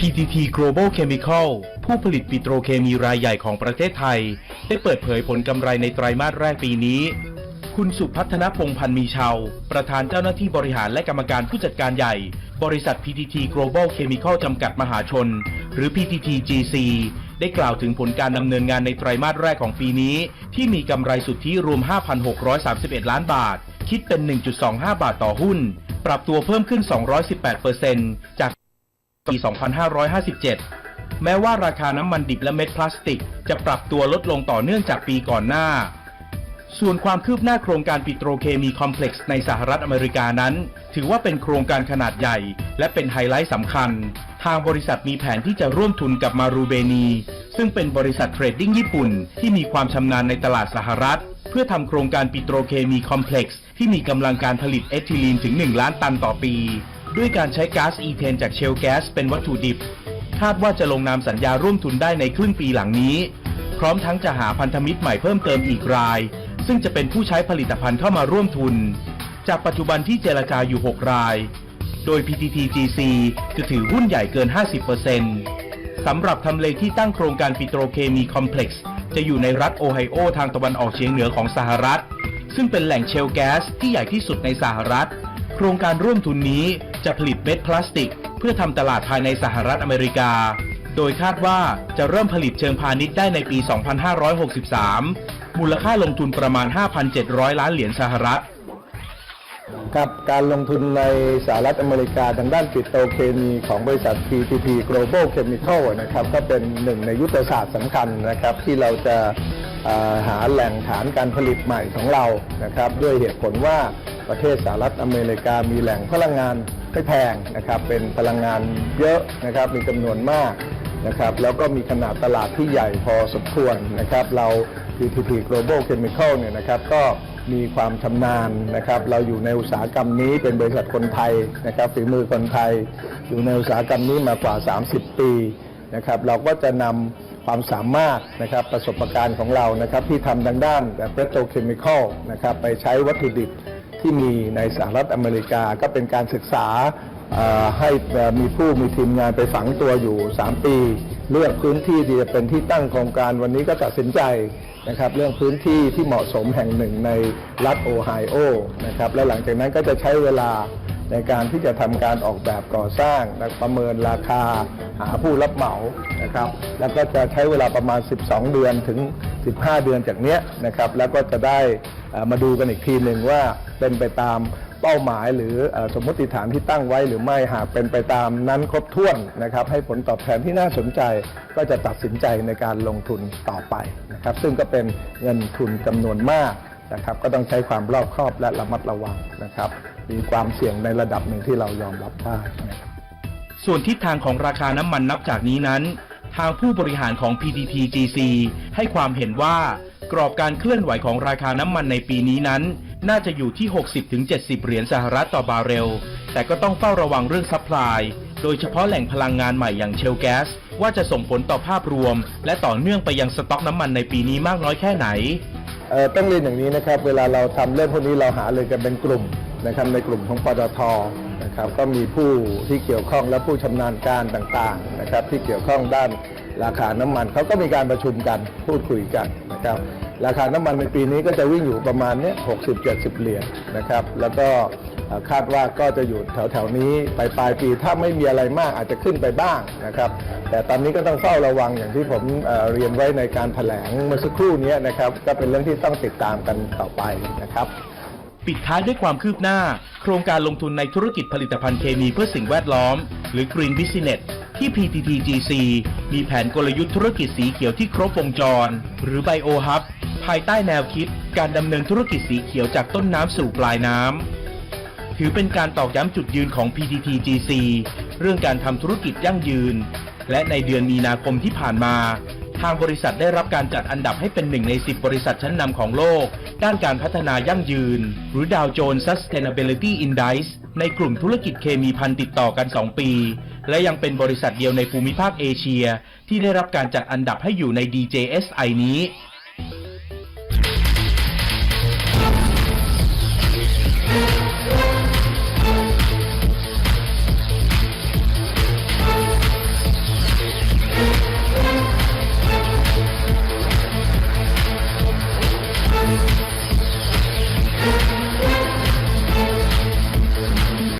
PTT Global Chemical ผู้ผลิตปิโตรเคมีรายใหญ่ของประเทศไทย ได้เปิดเผยผลกำไรในไตรมาสแรกปีนี้ คุณสุพัฒนพงพันธ์มีชาวประธานเจ้าหน้าที่บริหารและกรรมการผู้จัดการใหญ่ บริษัท PTT Global Chemical จำกัดมหาชน หรือ PTT GC ได้กล่าวถึงผลการดำเนินงานในไตรมาสแรกของปีนี้ ที่มีกำไรสุทธิรวม 5,631 ล้านบาท คิดเป็น 1.25 บาทต่อหุ้น ปรับตัวเพิ่มขึ้น 218%จาก ปี 2557 แม้ว่าราคาน้ำมันดิบและเม็ดพลาสติก จะปรับตัวลดลงต่อเนื่องจากปีก่อนหน้า ส่วนความคืบหน้าโครงการปิโตรเคมีคอมเพล็กซ์ในสหรัฐอเมริกานั้น ถือว่าเป็นโครงการขนาดใหญ่ และเป็นไฮไลท์สำคัญ ทางบริษัทมีแผนที่จะร่วมทุนกับมารูเบนี ซึ่งเป็นบริษัทเทรดดิ้งญี่ปุ่น ที่มีความชำนาญในตลาดสหรัฐ เพื่อทำโครงการปิโตรเคมีคอมเพล็กซ์ที่มีกำลังการผลิตเอทิลีนถึง 1 ล้านตันต่อปี ด้วยการใช้ก๊าซอีเทนจากเชลแก๊สเป็นวัตถุดิบ คาดว่าจะลงนามสัญญาร่วมทุนได้ในครึ่งปีหลังนี้ พร้อมทั้งจะหาพันธมิตรใหม่เพิ่มเติมอีกราย ซึ่งจะเป็นผู้ใช้ผลิตภัณฑ์เข้ามาร่วมทุน จากปัจจุบันที่เจรจาอยู่ 6 ราย โดย PTTGC จะถือหุ้นใหญ่เกิน 50%สำหรับทำเลที่ตั้งโครงการปิโตรเคมีคอมเพล็กซ์จะอยู่ในรัฐโอไฮโอทางตะวันออกเฉียงเหนือของสหรัฐ ซึ่งเป็นแหล่งเชลแก๊สที่ใหญ่ที่สุดในสหรัฐ โครงการร่วมทุนนี้ จะผลิตเม็ดพลาสติก เพื่อทำตลาดภายในสหรัฐอเมริกา โดยคาดว่าจะเริ่มผลิตเชิงพาณิชย์ได้ในปี 2563 มูลค่าลงทุนประมาณ 5,700 ล้านเหรียญสหรัฐครับการลงทุนในสหรัฐอเมริกาทางด้านปิโตรเคมีของบริษัท PTT Global Chemical นะครับก็เป็นหนึ่งในยุทธศาสตร์สำคัญนะครับที่เราจะเอ่อหาแหล่งฐานการผลิตใหม่ของเรานะครับด้วยเหตุผลว่า ประเทศสหรัฐอเมริกามีแหล่งพลังงานไม่แพงนะครับเป็นพลังงานเยอะนะครับมีจำนวนมากนะครับแล้วก็มีขนาดตลาดที่ใหญ่พอสมควรนะครับเรา PTT Global Chemical เนี่ยนะครับก็มีความชำนาญนะครับเราอยู่ในอุตสาหกรรมนี้เป็นบริษัทคนไทยนะครับฝีมือคนไทย อยู่ในอุตสาหกรรมนี้มากว่า 30 ปีนะครับเราก็จะนำความสามารถนะครับประสบการณ์ของเรานะครับที่ทำดังด้านเปโตรเคมีคอลนะครับไปใช้วัตถุดิบ ที่มีในสหรัฐอเมริกาก็เป็นการศึกษาให้มีผู้มีทีมงานไปฝังตัวอยู่ 3 ปี เลือกพื้นที่ที่จะเป็นที่ตั้งโครงการวันนี้ก็ตัดสินใจนะครับเรื่องพื้นที่ที่เหมาะสมแห่งหนึ่งในรัฐโอไฮโอนะครับและหลังจากนั้นก็จะใช้เวลาในการที่จะทำการออกแบบก่อสร้างประเมินราคาหาผู้รับเหมานะครับ แล้วก็จะใช้เวลาประมาณ 12 เดือนถึง 15 เดือนจากเนี้ยนะครับ แล้วก็จะได้ มาดูกันอีกทีหนึ่งว่าเป็นไปตามเป้าหมาย หรือสมมติฐานที่ตั้งไว้หรือไม่หากเป็นไปตามนั้นครบถ้วนนะครับ ให้ผลตอบแทนที่น่าสนใจก็จะตัดสินใจในการลงทุนต่อไปนะครับ ซึ่งก็เป็นเงินทุนจำนวนมากนะครับ ก็ต้องใช้ความรอบคอบและระมัดระวังนะครับ มีความเสี่ยงในระดับหนึ่งที่เรายอมรับได้นะครับส่วนทิศทางของราคาน้ำมันนับจากนี้นั้น ทางผู้บริหารของ PTTGC ให้ความเห็นว่า กรอบการเคลื่อนไหวของราคาน้ำมันในปีนี้นั้น น่าจะอยู่ที่ 60-70 เหรียญสหรัฐต่อบาร์เรล แต่ก็ต้องเฝ้าระวังเรื่องซัพพลาย โดยเฉพาะแหล่งพลังงานใหม่อย่างเชลแก๊ส ว่าจะส่งผลต่อภาพรวม และต่อเนื่องไปยังสต็อกน้ำมันในปีนี้มากน้อยแค่ไหนต้องเรียนอย่างนี้นะครับ เวลาเราทำเรื่องพวกนี้เราหาเลยกันเป็นกลุ่มนะครับในกลุ่มของปตทนะครับก็มีผู้ที่เกี่ยวข้องและผู้ชำนาญการต่างๆนะครับที่เกี่ยวข้องด้านราคาน้ำมันเขาก็มีการประชุมกันพูดคุยกัน นะครับราคาน้ำมันในปีนี้ก็จะวิ่งอยู่ประมาณเนี้ย60-70เจ็ดสิบเหรียญนะครับ แล้วก็คาดว่าก็จะอยู่แถวๆนี้ไปปลายปีถ้าไม่มีอะไรมากอาจจะขึ้นไปบ้างนะครับ แต่ตอนนี้ก็ต้องเฝ้าระวังอย่างที่ผมเเรียนไว้ในการแถลงเมื่อสักครู่นี้นะครับ ก็เป็นเรื่องที่ต้องติดตามกันต่อไปนะครับ ปิดท้ายด้วยความคืบหน้า โครงการลงทุนในธุรกิจผลิตภัณฑ์เคมีเพื่อสิ่งแวดล้อม หรือ Green Business ที่ PTTGC มีแผนกลยุทธ์ธุรกิจสีเขียวที่ครบวงจร หรือ BioHub ภายใต้แนวคิดการดำเนินธุรกิจสีเขียวจากต้นน้ำสู่ปลายน้ำ ถือเป็นการตอกย้ำจุดยืนของ PTTGC เรื่องการทำธุรกิจยั่งยืน และในเดือนมีนาคมที่ผ่านมา ทางบริษัทได้รับการจัดอันดับให้เป็นหนึ่งใน 10 บริษัทชั้นนำของโลก ด้านการพัฒนายั่งยืน หรือ Dow Jones Sustainability Index ในกลุ่มธุรกิจเคมีพันติดต่อกัน 2 ปี และยังเป็นบริษัทเดียวในภูมิภาคเอเชีย ที่ได้รับการจัดอันดับให้อยู่ใน DJSI นี้